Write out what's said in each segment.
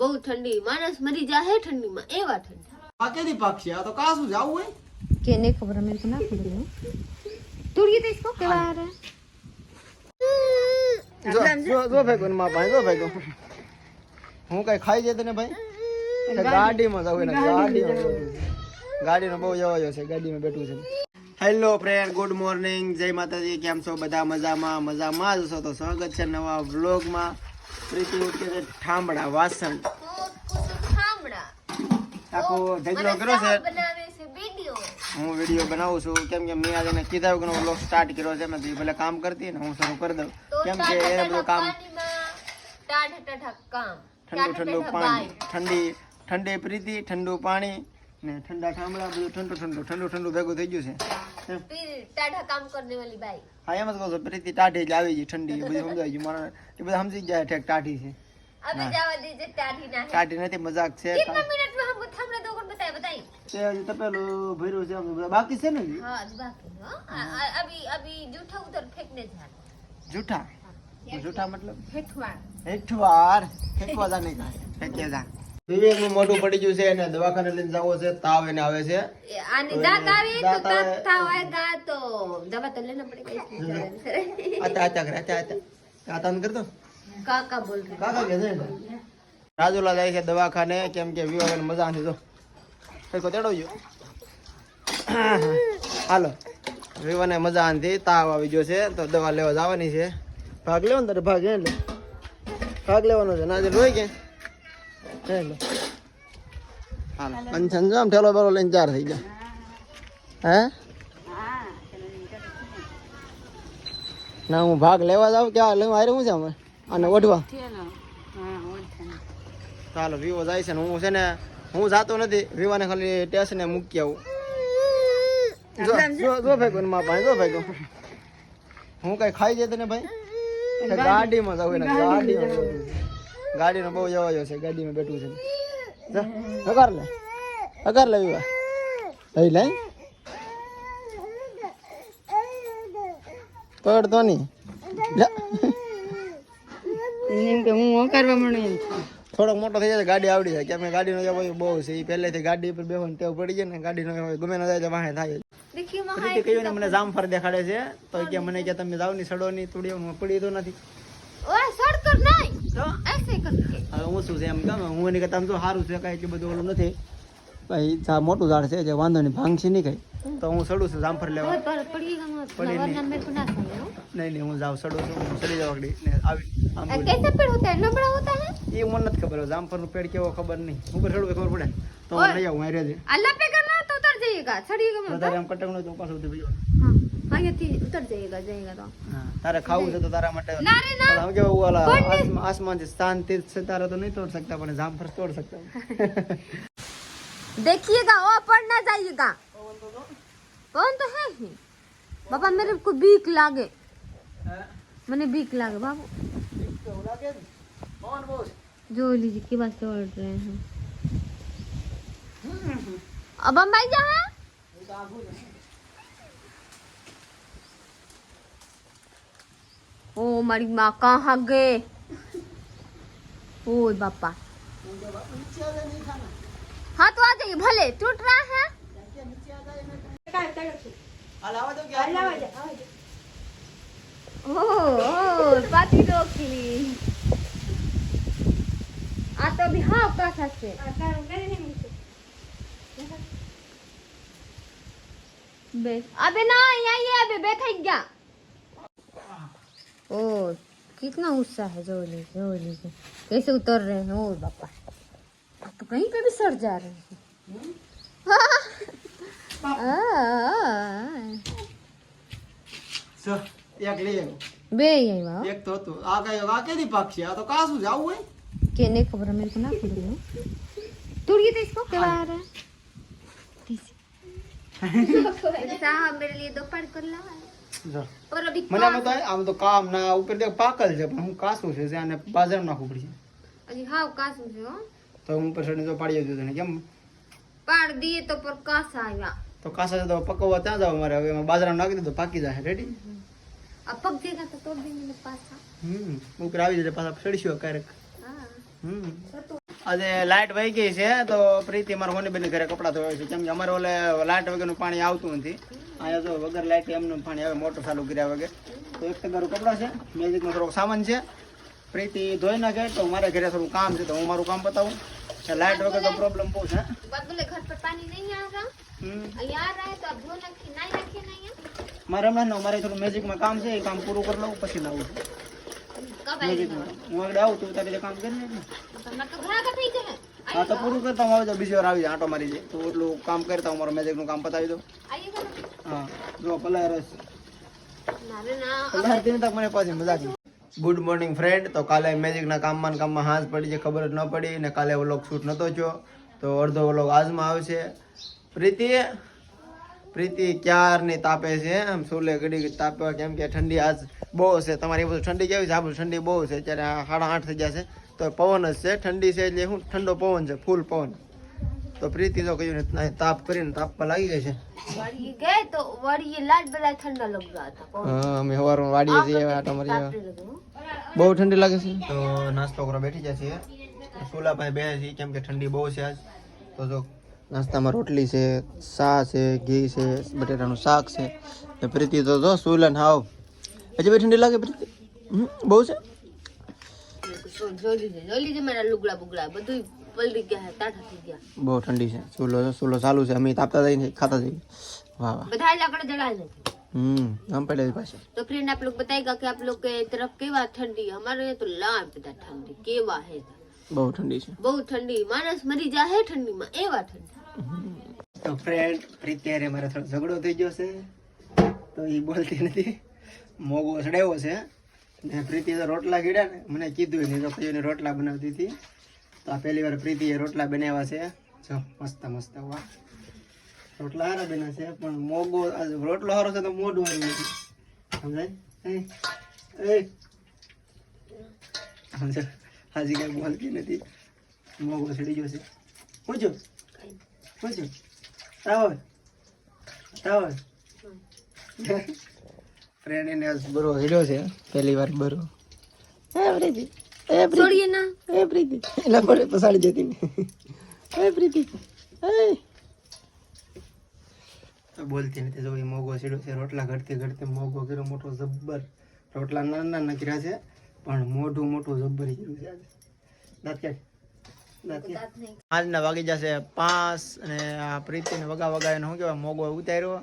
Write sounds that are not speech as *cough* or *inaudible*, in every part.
બહુ ઠંડી માણસ મરી જાહે ઠંડીમાં એવા ઠંડી આ કેદી પાકશે આ તો કાસું જાવું હોય કે नहीं खबर है मेरे को ना खबर है तोड़िए तो इसको क्या आ रहा है જો જો જો ભાઈ કોણ માં ભાઈ જો ભાઈ કોણ હું કઈ ખાઈ જતો ને ભાઈ કે ગાડીમાં જવું ને ગાડીમાં જવું છે. ગાડીનો બહુ જવાયો છે ગાડીમાં બેઠું છે હેલો ફ્રેન્ડ ગુડ મોર્નિંગ જય માતાજી કેમ છો બધા મજામાં મજામાં જ છો તો સ્વાગત છે નવા વ્લોગમાં પ્રીતિ ઉઠકે છે ઠામડા વાસણ. આખો ઢગલો કર્યો છે. હું વીડિયો બનાવું છું. કેમ કે મેં આજે કીધા વગરનો વ્લોગ સ્ટાર્ટ કર્યો છે. મેં ભલે કામ કરતી ને હું શરૂ કરી દઉં. કેમ કે એને બધું કામ કામ. ઠંડુ ઠંડુ પાણી. ઠંડી ઠંડી પ્રીતિ ઠંડુ પાણી ને ઠંડા ઠામડા બધું ઠંડુ ઠંડુ ઠંડુ ઠંડુ ભેગું થઈ ગયું છે. ટાઢા કામ કરને વાલી બાઈ. હા એમ જ કહું પ્રીતિ ટાઢી જ આવી ગઈ ઠંડી બધું સમજાય મને એ બધા સમજી જાય ઠેક ટાઢી છે. મજાક છે તપેલું ભર્યું બાકી છે ને અભી અભી જૂઠા ઉતર ફેંકને જા. જૂઠા? મતલબ? હેઠવાર હેઠવાર ફેંકવા જાને કા ફેંકે જા. વિવેકનું મોઢું પડી ગયું છે અને દવાખાને લઈને જવો છે તાવ એને આવે છે. આની દાંત આવી તો તાવ આવેગા તો દવા તો લેના પડે કઈ આતા આતા કરે આતા આતા. આતા કર તો કાકા બોલ કાકા કહે છે રાજુલા જાય છે દવાખાને કેમ કે વિવેકને મજા નથી જો. ફેકો તેડો ગયો. હાલો. વિવાને મજા નથી તાવ આવી ગયો છે તો દવા લેવા જવાની છે. ભાગ લેવાનો તારે ભાગ લે ભાગ લેવાનો છે. ના રોઈ ગયા? હે લે હાલો પંચન જો ઠેલો બેલો લઈને ચાર થઈ જાય હે ના હું ભાગ લેવા જાઉં ક્યાં લેવા આવી હું છે અમે અને ઓઢવા ચાલો વિવો જાય છે ને હું છે ને હું જાતો નથી વિવાને ખાલી ટેસ્ટને મૂકી આવું જો જો ભાઈ કોણમાં ભાઈ જો ભાઈ હું કઈ ખાઈ જાય ને ભાઈ ગાડીમાં જવું ને ગાડીમાં. ગાડીનો બહુ જવાયો છે ગાડીમાં બેઠું છે. હકાર લે હકાર લે વિવા લઈ લઈ પકડતો નહીં થોડોક મોટો થઈ જાય ગાડી આવડી જાય. કે કેમ ગાડીનો જવાયો બહુ છે. એ પહેલેથી ગાડી પર બેહો ટેવ પડી જાય ને ગાડીનો ગમે ન જાય વાહે થાય. રીતે કહ્યું ને મને જામફળ દેખાડે છે. તો કે મને કે તમે જાવની સડો ની તુડીઓ પડી તો નથી. ઓય સડતો ના તો હું શું છે એમ સારું છે કાંઈ એટલું બધું ઓલું નથી. મોટું ઝાડ છે વાંધો નહીં ભાંગ છે નહીં કઈ. તો હું સડું છું જામફળ લેવા. નહીં. નહીં હું જાઉં સડું છું સડી જાવ મને નથી ખબર જામફળનું પેડ કેવો ખબર નહીં. હું પર સડું ખબર પડે. તો હું લઈ અલ્લા પેગરમાં તો તર જઈએગા સડી ગમ તો. એમ કટકનું તો પાછું ઉતરી ગયો हाँ हाँ ये थी उतर जाइएगा जाइएगा तो હા તારે ખાવું છે તો તારા માટે ना रे ना પણ આમ કેવું ઓલા આસમાન આસમાન છે સ્થાન તીર્થ છે તારા તો નહીં તોડ सकता પણ જામફળ તોડ सकता देखिएगा ओ पड़ ना जाइएगा कौन तो है ही बाबा मेरे को बीक लागे मैंने बीक लागे बाबू जो लीजिए की बात तोड़ रहे हैं अब हम भाई जहाँ ओ मरी माँ कहाँ गए? ओ बापा। हाँ तो आ जाइए, भले, टूट रहा है। तो अभी हाँ अबे ना, यही अभी बैठा गया ओ कितना गुस्सा है जो लीजिए जो लीजिए कैसे उतर रहे हैं ओ बापा आप तो कहीं पे भी सड़ जा रहे हैं आ, સ એક લઈ આવ્યો बे यही वाह એક તો હતું આ કઈ આ કેદી પાકશે આ તો કાસું જાવું હોય क्या नहीं खबर है मेरे को ना खबर है तोड़िए तो इसको क्या आ रहा है साहब मेरे लिए दो पढ़ कर लाओ જો. और अभी મને આમ તો આમ તો કામ ના ઉપર દેખ પાકલ છે પણ હું કાસું છે અને બાજારમાં નાખવું પડશે. હજી હાવ કાસું છે તો હું ઉપર સડને તો પાડી આવજો તને કેમ? પાડ દીએ તો પર કાસા આવ્યા. તો કાસા તો પકવવા ત્યાં જાવ મારે હવે બાજરામાં નાખી દીધું પાકી જાય રેડી આ પગ ભેગા તો તોડ દઈને પાછા. હમ ઉપર આવી જશે પાછા સડશો ક્યારેક. હા. હમ. આજે લાઇટ વહી ગઈ છે તો પ્રીતિ મારા હોની બેન ઘરે કપડા ધોયા છે. કેમ કે અમારે ઓલે લાઇટ વગરનું પાણી આવતું નથી. અહીંયા જો વગર લાઇટ એમનું પાણી આવે મોટર ચાલુ કર્યા વગર. તો એક ટકાનું કપડાં છે મેજિકનો થોડોક સામાન છે. પ્રીતિ ધોઈ નાખે તો મારા ઘરે થોડું કામ છે તો હું મારું કામ બતાવું. લાઇટ વગર તો પ્રોબ્લેમ બહુ છે મારે હમણાં મારે થોડું મેજિકમાં કામ છે એ કામ પૂરું કરી લઉં પછી લાવું છું. મેજિકમાં હું આગળ આવું તું તારી કામ કરી ને હા તો પૂરું કરતા હું આવી જાઉં બીજી વાર આવી જાય આંટો મારી જાય તો એટલું કામ કરતા હું મેજિકનું કામ પતાવી દઉં. હા જો પલાય રસ. પલાય તક મને પાછી મજા આવી. ગુડ મોર્નિંગ ફ્રેન્ડ તો કાલે મેજિકના કામમાં કામમાં હાંસ પડી છે ખબર જ ન પડી ને કાલે વ્લોગ શૂટ નહોતો થયો. તો અડધો વ્લોગ આજમાં આવશે. પ્રીતિ પ્રીતિ ક્યારની તાપે છે? એમ સુલે ઘડી તાપે કેમ કે ઠંડી આજ બહુ છે. તમારી બધું ઠંડી કેવી છે? આપણું ઠંડી બહુ છે. અત્યારે સાડા આઠ થઈ જશે તો પવન જ છે ઠંડી છે એટલે શું? ઠંડો પવન છે ફૂલ પવન. તો પ્રીતિ તો કહ્યું ને તાપ કરીને તાપમાં લાગી ગઈ છે. વાડીએ હા અમે હવારો વાડીએ જઈએ આટો બહુ ઠંડી લાગે છે? તો નાસ્તો કરવા બેઠી જાય છે સોલા પાસે બે છે કેમ કે ઠંડી બહુ છે આજ. તો જો નાસ્તામાં રોટલી છે સા છે ઘી છે બટેટાનું શાક છે. પ્રીતિ તો જો ને હાવ. હજી બે ઠંડી લાગે પ્રીતિ? બહુ છે? જોઈ લીધે જોઈ લીધે મારા લુગડા બુગડા બધું પલળી ગયા હે તાઠા થઈ ગયા બહુ ઠંડી છે સુલો સુલો ચાલુ છે અમે તાપતા જઈને ખાતા જઈએ વાહ વાહ બધા લાકડા જલા છે હમ આમ પડે પાછે तो फ्रेंड आप लोग बताएगा कि आप लोग के तरफ केवा ठंडी है हमारे यहाँ तो लाभ બધા ઠંડી કેવા હે બહુ ઠંડી છે બહુ ઠંડી માણસ મરી જાય હે ઠંડીમાં એવા ઠંડી તો ફ્રેન્ડ પ્રીતિ હારે મારે થોડો ઝઘડો થઈ ગયો છે તો એ બોલતી નથી મોગો ચડાવ્યો છે ને પ્રીતિ તો રોટલા ગીડ્યા ને. મને કીધું નહીં તો પછી રોટલા બનાવતી હતી. તો આ પહેલી વાર પ્રીતિએ રોટલા બનાવ્યા છે. જો મસ્ત મસ્ત વાહ રોટલા સારા બન્યા છે પણ મોગો રોટલો સારો છે તો મોઢું સારું નથી. સમજાય? એ એ સમજો હાજી કઈ બોલતી નથી. મોગો ચડી ગયો છે. પૂછો. પૂછો. રાવલ રાવલ ફ્રેન્ડ આજ બરો હેડ્યો છે પહેલી વાર બરો. એ પ્રીતિ એ પ્રીતિ ના. એ પ્રીતિ. એલા પર પસાડી જતી ને. એ પ્રીતિ એ તો બોલતી નથી જો એ મોગો સીડ્યો છે રોટલા ઘડતી ઘડતી મોગો કર્યો મોટો જબ્બર. રોટલા નાના નાના કર્યા છે પણ મોઢું મોટું જબ્બર કર્યું છે આજે દાંત વાગી જશે પાંચ અને આ પ્રીતિને વગા વગાવીને શું કહેવાય મોગો ઉતાર્યો.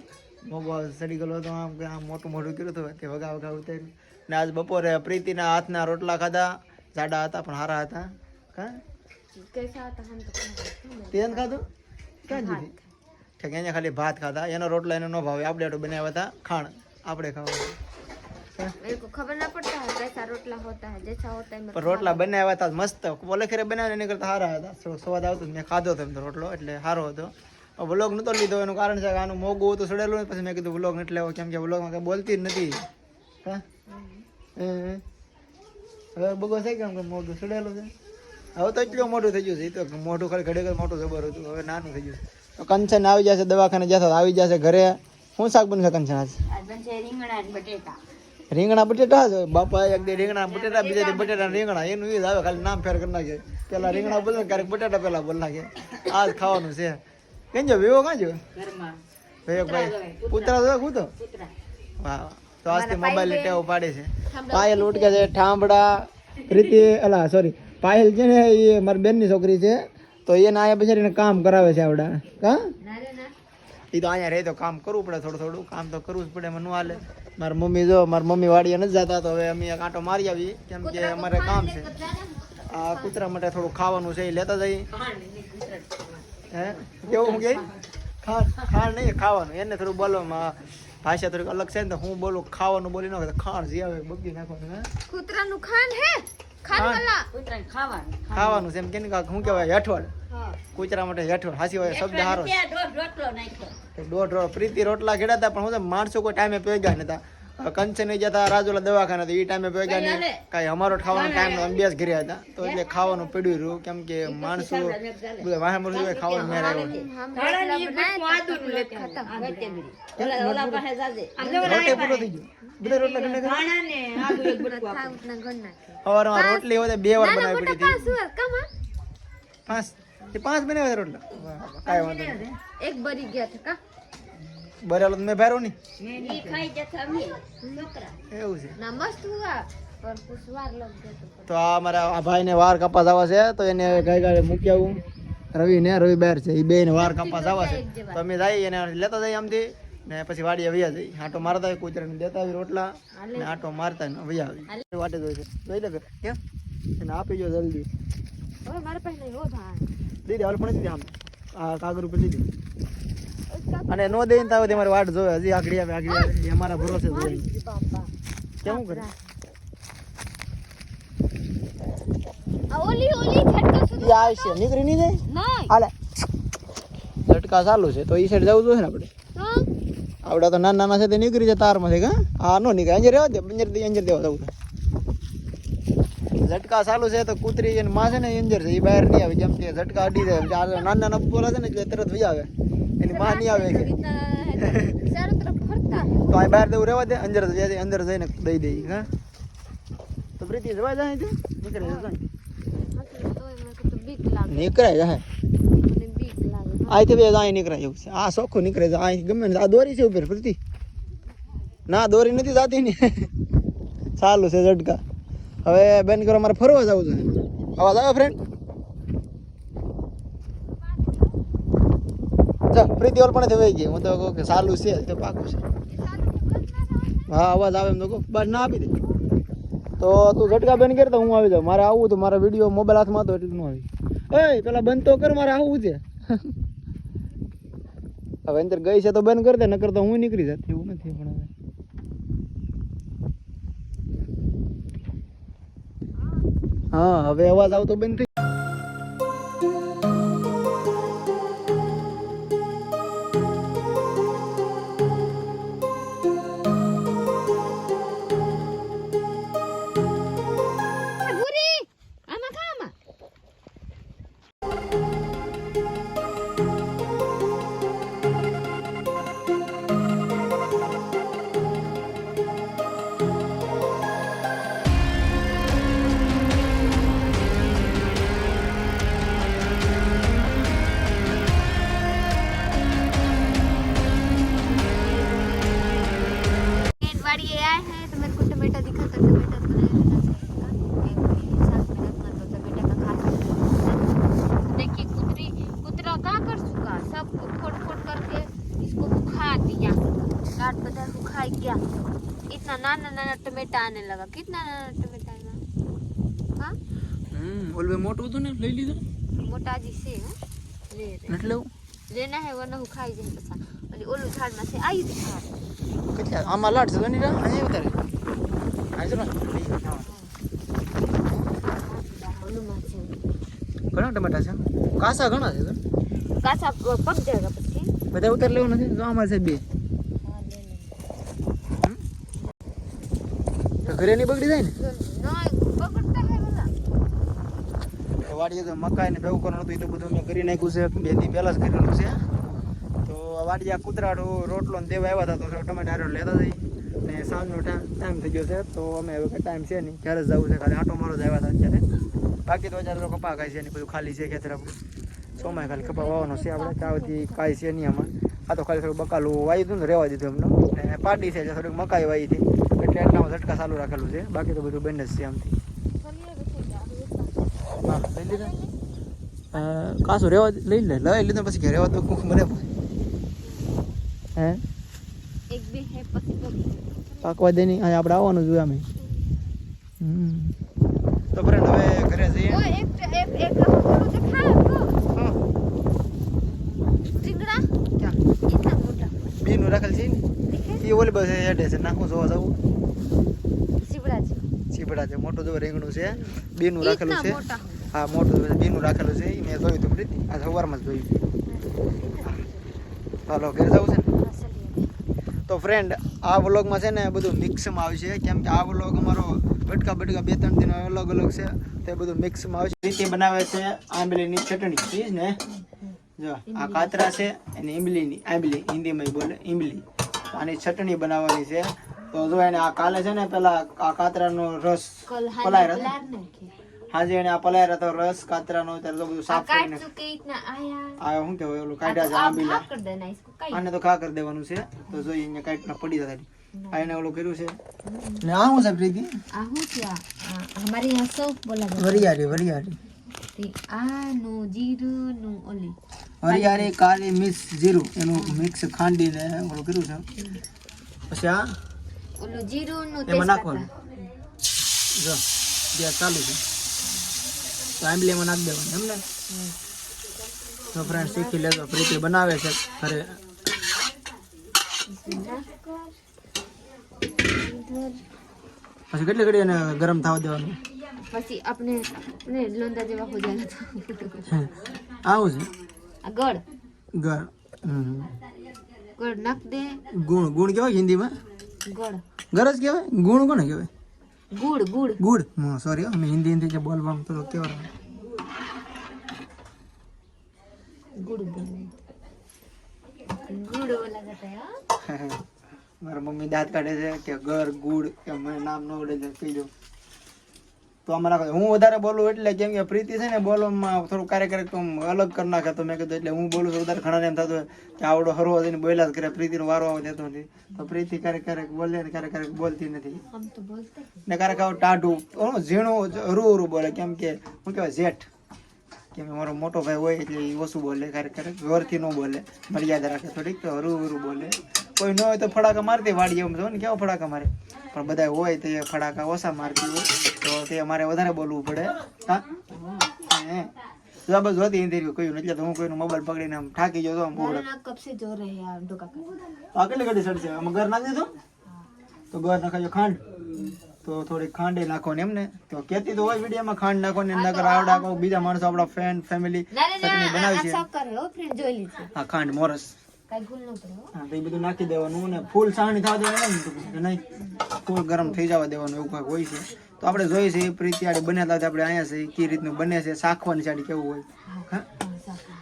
મોબાઈલ સડી ગયો હતો આમ આમ મોટું મોટું કર્યું હતું કે વગા વગા ઉતાર્યું ને આજ બપોરે પ્રીતિના હાથના રોટલા ખાધા જાડા હતા પણ સારા હતા. કા? તેન ખાધું. ક્યાં જીધી ઠીક એને ખાલી ભાત ખાધા. એનો રોટલા એને ન ભાવે. આપણે એટલું બનાવ્યા હતા ખાણ. આપણે ખાવાનું. ખબર ના પડતા કૈસા રોટલા હોતા હે જૈસા હોતા હે રોટલા બનાવ્યા હતા મસ્ત. બોલે ખેરે બનાવ્યા એની કરતા સારા હતા. સ્વાદ આવતો મેં ખાધો તો રોટલો એટલે સારો હતો. વ્લોગ નતો લીધો એનું કારણ છે કે આનું મોગું હતું સડેલું પછી મેં કીધું વ્લોગ નથી લેવો કેમ કે વ્લોગમાં કઈ બોલતી જ નથી. હા. હવે બગો છે કેમ કે મોઢું સડેલું છે? હવે તો એટલું મોટું થઈ ગયું છે તો મોઢું ખાલી ઘડે મોટું જબર હતું હવે નાનું થઈ ગયું તો કંચન આવી જશે દવાખાને જશે આવી જશે ઘરે. શું શાક બનશે કંચન આજ? રીંગણા બટેટા. છે બાપા એક દે રીંગણા બટેટા બીજા દે બટેટા રીંગણા એનું એ જ આવે ખાલી નામ ફેર કરી નાખે. પેલા રીંગણા બોલે ક્યારેક બટેટા પેલા બોલ નાખે. આ ખાવાનું છે. કેમ જો વિવો કાં જો ભાઈ પુત્રા તો કૂતો વાહ વાહ. તો આજથી મોબાઈલની ટેવ પાડે છે. પાયલ ઉટકે છે ઠાંભડા પ્રીતિ અલા સોરી પાયલ છે ને એ મારી બેનની છોકરી છે તો એને આયા બિચારીને કામ કરાવે છે આવડા. કા એ તો અહીંયા રહે તો કામ કરવું પડે થોડું થોડું કામ તો કરવું જ પડે મને હાલે. મારી મમ્મી જો મારી મમ્મી વાડીએ નથી જતા તો હવે અમે આંટો મારી આવી કેમ કે અમારે કામ છે. આ કૂતરા માટે થોડું ખાવાનું છે એ લેતા જઈએ. હે? કેવું હું કે? ખાણ ખાણ નહીં ખાવાનું. એને થોડું બોલવામાં ભાષા થોડીક અલગ છે ને તો હું બોલું ખાવાનું બોલી નાખે તો ખાણ જે આવે બગી નાખવાનું હે? કૂતરા નું હે? ખાવાનું. છે એમ કે શું કહેવાય હેઠવાડ હા. કૂતરા માટે હેઠવાડ હાસી હોય શબ્દ હારો દોઢ રોટલો પ્રીતિ રોટલા ખેડા હતા પણ હું માણસો કોઈ ટાઈમે પહોંચ્યા નતા. કંચન ગયા જતા રાજુલા દવાખાના તો એ ટાઈમે ભેગા નહીં. કાંઈ અમારો ખાવાનો ટાઈમ અભ્યાસ કર્યા હતા. તો એટલે ખાવાનું પડ્યું રહ્યું. કેમ કે માણસો બધા વાહે મરસું ખાવાનું મેળ આવ્યો. રોટલી હોય બે વાર બનાવી પડી પાંચ પાંચ? મહિના રોટલા? એક બરી ગયા હતા તો મેં ભારો ની એ ખાઈ જતા અમે એવું છે. ના મસ્ત હુઆ પર કુછ લગ ગયો તો. તો આ મારા આ ભાઈને વાર કપાસ આવે છે તો એને ગાય ગાય મૂકી આવું. રવિ ને રવિ બેર છે એ બે ને વાર કપાસ આવે છે. તો અમે જઈએ એને લેતા જઈએ આમથી ને પછી વાડીએ વૈયા જઈ આટો મારતા હોય કૂતરાને દેતા આવી રોટલા ને આટો મારતા ને વૈયા આવી વાટે જોઈ છે. જોઈ લે કેમ એને આપી જો જલ્દી. હવે મારા પાસે નહીં હો ભાઈ. દીદી હાલ પણ દીધી આમ. આ કાગર ઉપર દીધી. અને નો દે ને તાવ મારે વાટ જોવે. હજી આગળ આવે આગળ આવે. એ અમારા ભરોસે જોઈ કેવું કરે? ઓલી ઓલી ઝટકા સુધી આવશે. નીકળી નહીં જાય? નહીં. હાલે. ઝટકા ચાલુ છે તો એ સાઈડ જવું જોઈએ ને આપણે? આવડા તો નાના નાના છે તે નીકળી જાય તારમાં છે કા આ નો નીકળે. અંજર રહેવા દે અંજર દે અંજર દેવા જવું ઝટકા ચાલુ છે તો કૂતરી એને માં છે ને અંજર છે એ બહાર નહીં આવે. કેમ કે ઝટકા અડી જાય નાના નાના પોલા છે ને એટલે તરત વહી આવે. એની માં નહીં આવે તો આ બહાર દેવું રહેવા દે અંદર જાય અંદર જઈને દઈ દઈ હા? તો પ્રીતિ જવા જાય છે નીકળે જાય નીકળે જાય અહીંથી બે અહીં નીકળાય એવું છે. આ ચોખ્ખું નીકળે છે અહીં ગમે આ દોરી છે ઉપર પ્રીતિ? ના દોરી નથી જાતી ને. ચાલુ છે ઝટકા. હવે બેન કરો મારે ફરવા જવું છે. અવાજ આવે ફ્રેન્ડ પ્રીતિ ઓલ પણ વહી ગઈ. હું તો કહું કે સારું છે, તો પાકું છે. હા, અવાજ આવે એમ તો કહું. બસ, ના આપી દે. તો તું ઝટકા બંધ કર તો હું આવી જાઉં. મારે આવવું તો મારા વીડિયો મોબાઈલ હાથમાં હતો એટલે ન આવી. એ પેલા બંધ તો કર, મારે આવવું છે. હવે અંદર ગઈ છે તો બંધ કરી દે, નકર તો હું નીકળી જતી. એવું નથી પણ હવે. હા, હવે અવાજ આવતો બંધ આને લગા. કેટલા ટમેટા એમાં હા? હમ ઓલવે મોટું હતું ને લઈ લીધું? મોટા જી છે હા? લે રે. એટલે લેના હે વનો ખાઈ જાય પછા. ઓલી ઓલું ઝાડમાં છે આવી દી ખાડ કેટલા? આમાં લાડ છે ગની રા અહીં ઉતારે આવી જો ઘણા ટમેટા છે? કાસા ઘણા છે કાસા પગ જાય પછી. બધા ઉતાર લેવું નથી? તો આમાં છે બે. ઘરે નહીં બગડી જાય ને? વાડીએ તો મકાઈ ને ભેવું કરવાનું હતું, એ તો બધું મેં કરી નાખ્યું છે. બે દી પહેલા જ કરેલું છે. તો આ વાડીએ કૂતરાડો રોટલો ને દેવા આવ્યા હતા, તો ટમેટા લેતા જઈ ને સાંજનો ટાઈમ થઈ ગયો છે, તો અમે હવે ટાઈમ છે નહીં. ક્યારે જવું છે, ખાલી આટો મારો જ આવ્યા હતા અત્યારે. બાકી તો અત્યારે કપા ખાય છે નહીં બધું ખાલી છે ખેતર સોમાય ખાલી કપા વાવવાનો છે આપણે ત્યાંથી કાંઈ છે નહીં આમાં. આ તો ખાલી થોડું બકાલું વાવી દીધું ને રહેવા દીધું એમને. પાડી છે થોડીક મકાઈ વાવી હતી. એટલામાં ઝટકા ચાલુ રાખેલું છે. બાકી તો બધું બંધ જ છે આમથી. કાશું રહેવા લઈ લે લઈ લીધું પછી ઘરે તો કુક મને હે? એક બે હે પછી પકડ પાકવા દે નહીં આપણે આવવાનું જોઈએ અમે તો ફ્રેન્ડ હવે ઘરે જઈએ. ઓ નું રાખેલ છે ને? એ ઓલી બસ હેડે છે નાખું જોવા જવું. ચીપડા છે. મોટું જો રીંગણું છે બેનું રાખેલું છે. હા મોટું બેનું રાખેલું છે એ મેં જોયું હતું પ્રીતિ આ સવારમાં જોયું હાલો ઘેર જવું છે ને? તો ફ્રેન્ડ આ વ્લોગમાં છે ને બધું મિક્સમાં આવશે કેમ કે આ વ્લોગ અમારો બટકા ભટકા બે ત્રણ દિન અલગ અલગ છે. તે બધું મિક્સમાં આવશે રીતે બનાવે છે આંબલીની ચટણી ચીજ ને? જો આ કાતરા છે અને ઇમલીની આંબલી હિન્દીમાં બોલે ઇમલી. આની ચટણી બનાવવાની છે. તો જો એને આ કાલે છે ને પેલા આ કાતરાનો રસ પલાય રસ હાજી એને આ પલાય રતો રસ કાતરાનો ત્યારે તો બધું સાફ કરીને આ શું કહેવાય ઓલું કાઢ્યા છે આંબીલા. આને તો ખા કરી દેવાનું છે. તો જોઈએ કાઈટ કાઢના પડી જતા આ એને ઓલું કર્યું છે. ને આ હું છે પ્રીતિ? આ હું છે અમારી અહીંયા સૌ બોલાવે વરિયાળી વરિયાળી. આનું જીરું નું ઓલી. હરિયાળી કાળી મિક્સ જીરું એનું મિક્સ ખાંડીને ઓલું કર્યું છે. પછી આ? ઓલું જીરું નું એમાં નાખવાનું. જો ગેસ ચાલુ છે. તો એમાં નાખી દેવાનું એમ ને? તો ફ્રેન્ડ શીખી લેજો. પ્રીતિ બનાવે છે. ખરે પછી કેટલી ઘડી એને ગરમ થવા દેવાનું? પછી આપણે લોંદા જેવા હો જાય. આવું છે. ગળ. ગળ. ગળ નાખ દે. ગુણ ગુણ કેવાય હિન્દીમાં? ગળ. ગરજ કહેવાય ગુણ કોને કેવાય? Good good. ગુડ. હા સોરી અમે હિન્દી હિન્દી જે બોલવામાં થોડો કેવા ગુડ ગુડ બોલા જતા *laughs* મારા મમ્મી દાંત કાઢે છે કે ઘર ગુડ કે મને નામ ન ઓડે છે કહી દઉં. તો અમારા હું વધારે બોલું એટલે કેમ કે પ્રીતિ છે ને બોલવામાં થોડું કાર્યક્રમ અલગ કરી નાખે તો મેં કીધું એટલે હું બોલું છું વધારે ઘણા એમ થતું કે આવડો હરવો થઈને બોલ્યા જ કરે પ્રીતિનો વારો આવો દેતો નથી. તો પ્રીતિ ક્યારેક ક્યારેક બોલે ને ક્યારેક ક્યારેક બોલતી નથી. ને ક્યારેક આવું ટાઢું ઝીણું રૂ હરું બોલે કેમ કે હું કહેવાય જેઠ કેમ મારો મોટો ભાઈ હોય એટલે એ ઓછું બોલે ક્યારેક ક્યારેક જોરથી ન બોલે મર્યાદા રાખે થોડીક તો હરું હરું બોલે. કોઈ ન હોય તો ફટાકા મારતી વાડીએ એમ જો ને કેવો ફટાકા મારે. પણ બધા હોય તો એ ફટાકા ઓછા મારતી હોય તો તે મારે વધારે બોલવું પડે. હા? જવાબ જોતી ઇન્ટરવ્યુ કહ્યું એટલે તો હું કોઈનો મોબાઈલ પકડીને આમ ઠાકી જતો આમ બોલ કપસે જો રહે આમ ડોકા કાકા. આગળ ઘડી સડશે આમ ઘર નાખી દીધું? તો ઘર નખાજો ખાંડ. તો થોડી ખાંડે નાખો ને એમને. તો કેતી તો હોય વિડીયોમાં ખાંડ નાખો ને નકર આવડા કો બીજા માણસો આપણા ફ્રેન્ડ ફેમિલી સગની બનાવી છે. હા ખાંડ મોરસ. હા. તો બધું નાખી દેવાનું ફૂલ સાણી થવા નહીં ફૂલ ગરમ થઈ જવા દેવાનું એવું કાંઈક હોય છે. તો આપણે જોઈએ છીએ પ્રીતિ આડે બન્યા આપણે અહીંયા છે રીતનું બને છે શાખવાની સાડી કેવું હોય. હા?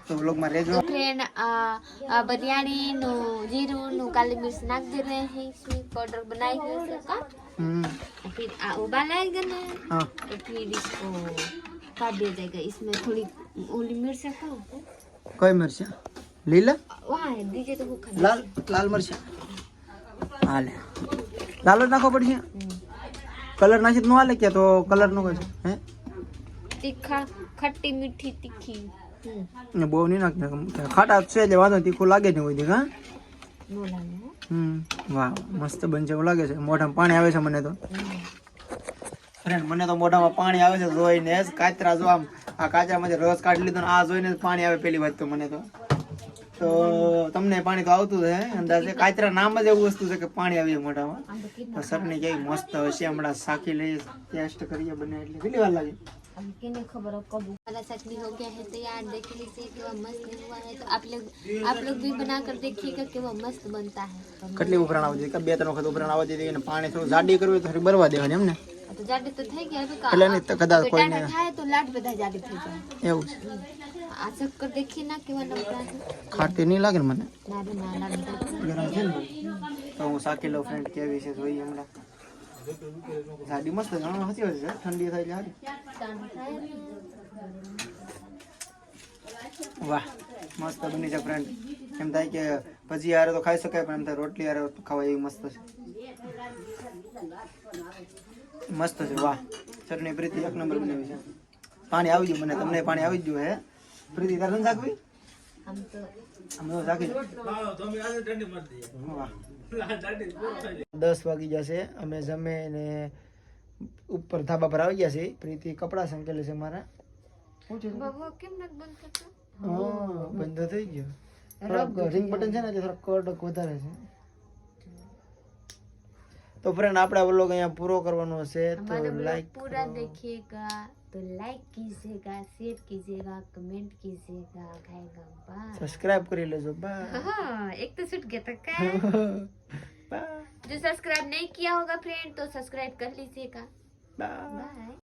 તો રહેજો. ફ્રેન્ડ रहे हैं इसमें पाउडर बनाए हुए उसका હમ और फिर आ उबालाएगा ना હા तो फिर इसको काट दिया जाएगा इसमें थोड़ी ओली मिर्च रखा કઈ મરચા લીલા वहाँ है दीजिए तो वो खाना લાલ લાલ મરચા હાલે લાલ જ નાખવો પડશે કલર નાખી તો ન હાલે કે તો કલર નો કહેજો હે तीखा खट्टी मीठी तीखी हम्म, ને બહુ નહીં નાખતા ખાટા છે એટલે વાંધો નહીં, તીખું લાગે નહીં કોઈ દી હા नो लाना है વાહ, મસ્ત બનશે એવું લાગે છે. મોઢામાં પાણી આવે છે મને તો. ફ્રેન્ડ, મને તો મોઢામાં પાણી આવે છે જોઈને કાચરા જો આમ, આ કાચરામાંથી રસ કાઢી લીધો આ જોઈને પાણી આવે પેલી વાત તો મને તો. તો તમને પાણી તો આવતું છે અંદાજે કાચરા નામ જ એવું વસ્તુ છે કે પાણી આવી મોઢામાં. તો સરની કેવી મસ્ત હશે હમણાં સાકી લઈએ, ટેસ્ટ કરીએ બને એટલે. કેટલી વાર લાગે? अब किन्हें खबर हो कब हमारा चटनी हो गया है तैयार देख लीजिए कि वह मस्त हुआ है तो आप लोग आप लोग भी बना कर देखिएगा कि वह मस्त बनता है तो કેટલી ઉભરાણ આવતી હતી? કે બે ત્રણ વખત ઉભરાણ આવતી હતી અને પાણી થોડું જાડી કરવું હોય તો થોડી બરવા દેવાની એમ ને तो जाडे तो થઈ ગયા હવે એટલે નહીં તો કદાચ તો કોઈને ટાટા થાય તો લાડ બધા જાડે થઈ જાય એવું છે આ ચક્કર દેખીએ ના કેવા નમતા છે ખાટી નહીં લાગે ને મને ના રે ના લાડ ગરમ છે ને તો હું સાકી લઉં ફ્રેન્ડ કેવી છે જોઈએ હમણાં જાડી મસ્ત છે હા, સાચી વાત છે ઠંડી થાય એટલે સારી વાહ મસ્ત બની છે ફ્રેન્ડ એમ થાય કે ભજી હારે તો ખાઈ શકાય પણ એમ થાય રોટલી હારે તો ખાવા એવી મસ્ત છે. મસ્ત છે વાહ. ચટણી પ્રીતિ એક નંબર બનાવી છે. પાણી આવી ગયું મને તમને પાણી આવી ગયું હે? પ્રીતિ તારે શાકવી દસ વાગી જશે અમે જમે ને ઉપર ધાબા પર આવી ગયા છે પ્રીતિ કપડા સંકેલે છે મારા શું છે બાબુ કેમ નક બંધ કરતો હા બંધ થઈ ગયો થોડાક રિંગ બટન છે ને એટલે થોડાક કડક વધારે છે તો ફ્રેન્ડ આપણે આ વ્લોગ અહીંયા પૂરો કરવાનો છે તો हमारा ब्लॉग લાઈક पूरा देखिएगा तो लाइक कीजिएगा शेयर कीजिएगा कमेंट कीजिएगा खाएगा बाय સબસ્ક્રાઇબ કરી લેજો બાય हाँ एक तो छूट गया था क्या बाय जो सब्सक्राइब नहीं किया होगा फ्रेंड तो सब्सक्राइब कर लीजिएगा बाय